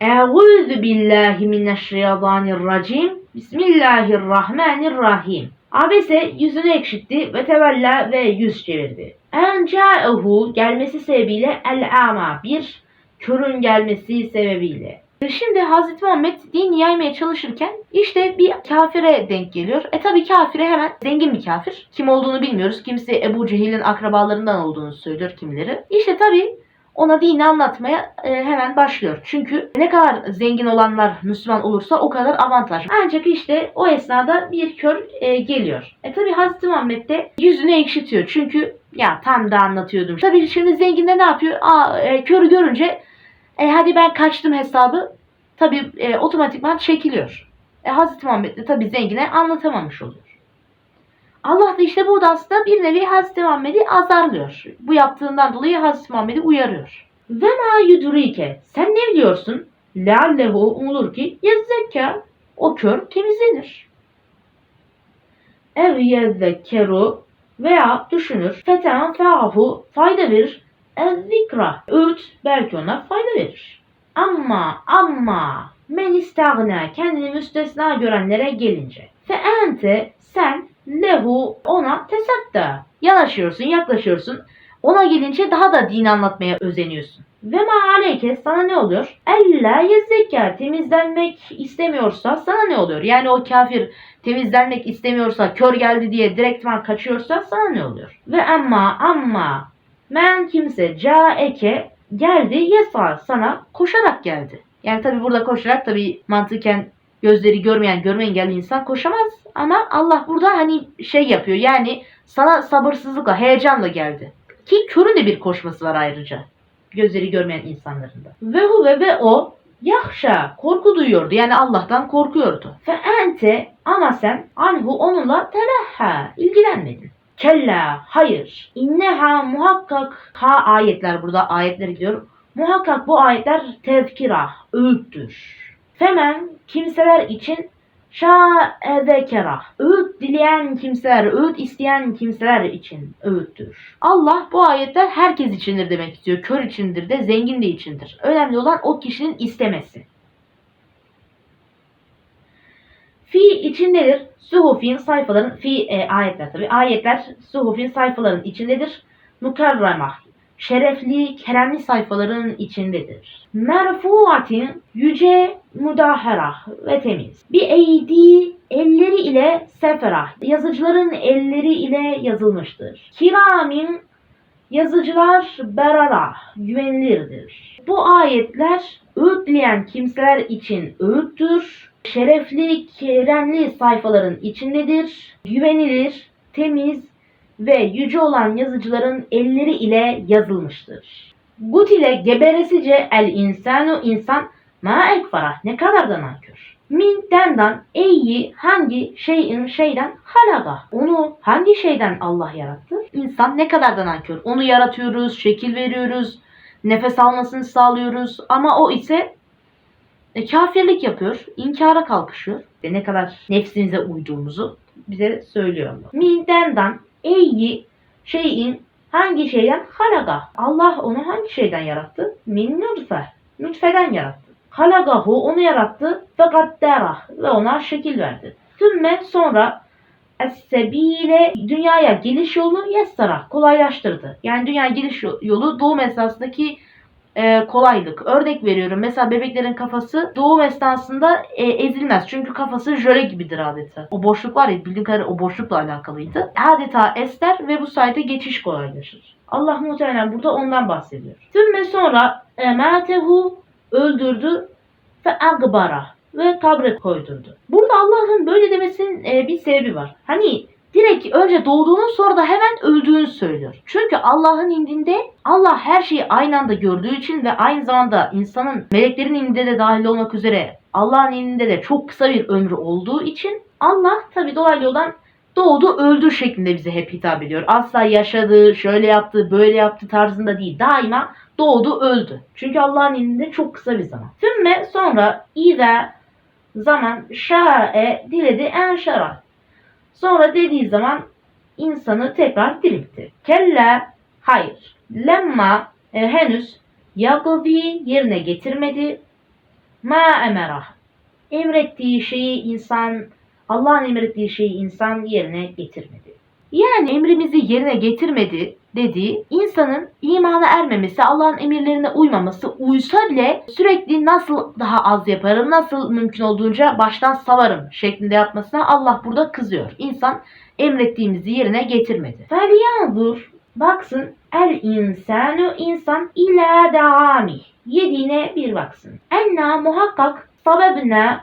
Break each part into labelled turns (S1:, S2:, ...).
S1: Eûzü billahi mineşşeytanirracim. Bismillahirrahmanirrahim. Abese yüzünü ekşitti ve tevella ve yüz çevirdi. En ca'ehu gelmesi sebebiyle el ama bir körün gelmesi sebebiyle. Şimdi Hazreti Muhammed din yaymaya çalışırken işte bir kafire denk geliyor. E tabi kafire hemen zengin bir kafir. Kim olduğunu bilmiyoruz. Kimisi Ebu Cehil'in akrabalarından olduğunu söylüyor kimileri. İşte tabi ona dini anlatmaya e, hemen başlıyor. Çünkü ne kadar zengin olanlar Müslüman olursa o kadar avantaj. Ancak işte o esnada bir kör e, geliyor. E tabi Hazreti Muhammed de yüzünü ekşitiyor. Çünkü ya tam da anlatıyordum. Tabi şimdi zengin de ne yapıyor? Aa, e, körü görünce e, hadi ben kaçtım hesabı tabi e, otomatikman çekiliyor. E, Hazreti Muhammed de tabi zengine anlatamamış oluyor. Allah da işte burada aslında bir nevi Hazreti Muhammed'i azarlıyor. Bu yaptığından dolayı Hazreti Muhammed'i uyarıyor. Ve ma yudrike sen ne biliyorsun? Leallehu umulur ki yezzekka o kör temizlenir. Ev yezzekkeru veya düşünür. Feten feahu fayda verir. Ez zikra öğüt belki ona fayda verir. Ama ama men istagna kendini müstesna görenlere gelince. Fe ente sen lehu ona tesatta. Yanaşıyorsun yaklaşıyorsun. Ona gelince daha da din anlatmaya özeniyorsun. Ve ma aleyke sana ne oluyor? Ella yezzekâ temizlenmek istemiyorsa sana ne oluyor? Yani o kafir temizlenmek istemiyorsa kör geldi diye direktman kaçıyorsa sana ne oluyor? Ve amma amma men kimse caeke geldi yesa sana koşarak geldi. Yani tabi burada koşarak tabi mantıken gözleri görmeyen görme engelli insan koşamaz ama Allah burada hani şey yapıyor yani sana sabırsızlıkla heyecanla geldi. Ki körün de bir koşması var ayrıca. Gözleri görmeyen insanların da. Ve huve ve o yahşa korku duyuyordu. Yani Allah'tan korkuyordu. Fe ente ama sen anhu onunla telehha ilgilenmedin. Kella hayır. İnneha muhakkak ha ayetler burada ayetleri diyor. Muhakkak bu ayetler tezkira, öğüttür. Femen kimseler için şa'ezekera. Öğüt dileyen kimseler, öğüt isteyen kimseler için öğüttür. Allah bu ayetler herkes içindir demek istiyor. Kör içindir de, zengin de içindir. Önemli olan o kişinin istemesi. Fi içindedir. Suhufin sayfaların, fi e, ayetler tabi. Ayetler suhufin sayfaların içindedir. Mukarrama şerefli, keremli sayfaların içindedir. Merfuatin yüce, müdahara ve temiz. Bir eydi elleri ile sefera, yazıcıların elleri ile yazılmıştır. Kiramin yazıcılar berara, güvenilirdir. Bu ayetler öğüt dileyen kimseler için öğüttür. Şerefli, keremli sayfaların içindedir. Güvenilir, temiz ve yüce olan yazıcıların elleri ile yazılmıştır. Gut ile geberesice el insanu insan ma ekfara ne kadar da nankör. Min dendan eyyi hangi şeyin şeyden halaga. Onu hangi şeyden Allah yarattı? İnsan ne kadar da nankör. Onu yaratıyoruz, şekil veriyoruz, nefes almasını sağlıyoruz ama o ise e, kafirlik yapıyor, inkara kalkışıyor. E, ne kadar nefsimize uyduğumuzu bize söylüyor. Min dendan eyyi şeyin hangi şeyden halaga. Allah onu hangi şeyden yarattı? Min nutfe. Nutfeden yarattı. Halagahu onu yarattı ve gaddera ve ona şekil verdi. Sümme sonra Es-sebile dünyaya geliş yolunu yessara kolaylaştırdı. Yani dünyaya geliş yolu doğum esnasındaki e, kolaylık. Örnek veriyorum. Mesela bebeklerin kafası doğum esnasında e, ezilmez. Çünkü kafası jöle gibidir adeta. O boşluk var ya bildiğim kadarıyla o boşlukla alakalıydı. Adeta esler ve bu sayede geçiş kolaylaşır. Allah muhtemelen burada ondan bahsediyor. Sümme sonra ematehu öldürdü ve agbara ve kabre koydurdu. Burada Allah'ın böyle demesinin e, bir sebebi var. Hani direkt önce doğduğunu sonra da hemen öldüğünü söylüyor. Çünkü Allah'ın indinde Allah her şeyi aynı anda gördüğü için ve aynı zamanda insanın meleklerin indinde de dahil olmak üzere Allah'ın indinde de çok kısa bir ömrü olduğu için Allah tabi dolaylı yoldan doğdu öldü şeklinde bize hep hitap ediyor. Asla yaşadı, şöyle yaptı, böyle yaptı tarzında değil. Daima doğdu öldü. Çünkü Allah'ın indinde çok kısa bir zaman. Sümme sonra İza zaman şa'e diledi en şara. Sonra dediği zaman insanı tekrar diriltti. Kella hayır. Lemma e, henüz yagvi yerine getirmedi. ma emerah. Emrettiği şeyi insan, Allah'ın emrettiği şeyi insan yerine getirmedi. Yani emrimizi yerine getirmedi dediği insanın imana ermemesi, Allah'ın emirlerine uymaması, uysa bile sürekli nasıl daha az yaparım, nasıl mümkün olduğunca baştan savarım şeklinde yapmasına Allah burada kızıyor. İnsan emrettiğimizi yerine getirmedi. Felyanzur baksın el insanu insan ila daami yediğine bir baksın. Enna muhakkak sabebine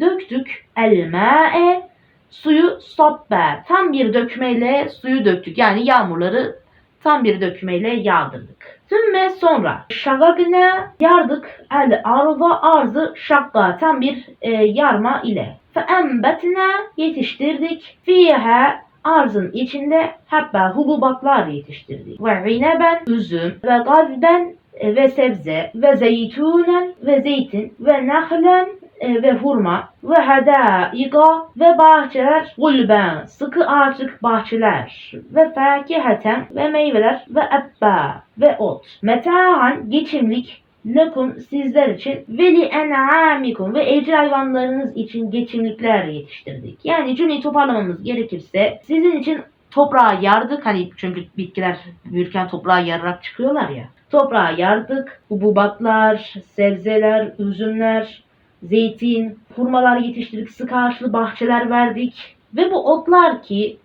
S1: döktük el ma'e suyu sabbe tam bir dökmeyle suyu döktük. Yani yağmurları tam bir dökmeyle yağdırdık. Sümme sonra şagagine yardık el arza arzı şakka tam bir e, yarma ile. Fe embetine yetiştirdik. Fiha arzın içinde habba hububatlar yetiştirdik. Ve ineben üzüm ve gazben e, ve sebze ve zeytunen ve zeytin ve nahlen e, ve hurma ve hadaiga ve bahçeler gulben sıkı ağaçlık bahçeler ve fakiheten ve meyveler ve ebba ve ot metaan geçimlik lakum sizler için ve li en'amikum ve evcil hayvanlarınız için geçimlikler yetiştirdik. Yani cümleyi toparlamamız gerekirse sizin için toprağa yardık hani çünkü bitkiler büyürken toprağa yararak çıkıyorlar ya. Toprağa yardık, hububatlar, sebzeler, üzümler, zeytin, hurmalar yetiştirdik, sık ağaçlı bahçeler verdik. Ve bu otlar ki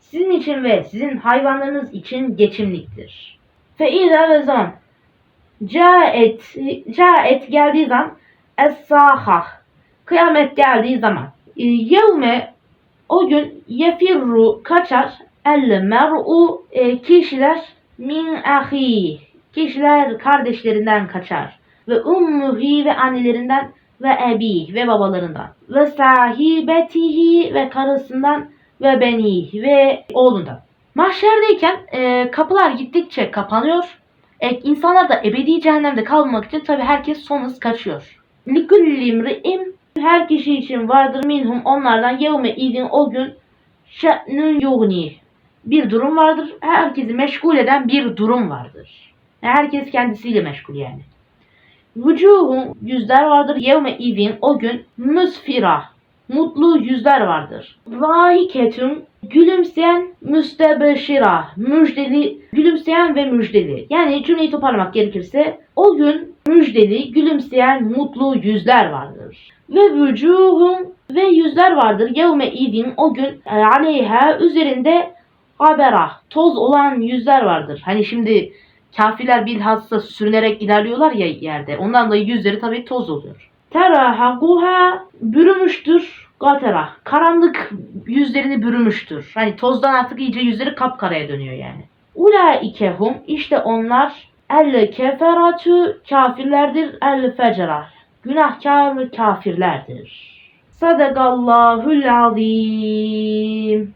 S1: sizin için ve sizin hayvanlarınız için geçimliktir. Fe iza ve zaman caet, caet geldiği zaman es-sahah kıyamet geldiği zaman. E, yevme o gün yefirru kaçar. El mer'u e, kişiler min ahi. Kişiler kardeşlerinden kaçar. Ve ummuhi ve annelerinden ve ebi ve babalarından ve sahibetihi ve karısından ve beni ve oğlundan. Mahşerdeyken e, kapılar gittikçe kapanıyor. E, insanlar da ebedi cehennemde kalmamak için tabi herkes son hız kaçıyor. Likulli imri'im her kişi için vardır minhum onlardan yevme idin o gün şe'nün yugni bir durum vardır. Herkesi meşgul eden bir durum vardır. Herkes kendisiyle meşgul yani. Vücuhun yüzler vardır. Yevme idin o gün müsfira mutlu yüzler vardır. Zahiketün gülümseyen müstebeşira müjdeli gülümseyen ve müjdeli. Yani cümleyi toparlamak gerekirse o gün müjdeli gülümseyen mutlu yüzler vardır. Ve vücuhun ve yüzler vardır. Yevme idin o gün e, aleyha üzerinde habera toz olan yüzler vardır. Hani şimdi kafirler bilhassa sürünerek ilerliyorlar ya yerde. Ondan dolayı yüzleri tabii toz oluyor. Terahaguha bürümüştür. Gatera. Karanlık yüzlerini bürümüştür. Hani tozdan artık iyice yüzleri kapkaraya dönüyor yani. Ulaikehum işte onlar el keferatü kafirlerdir el fecera. Günahkar kafirlerdir. Sadakallahul azim.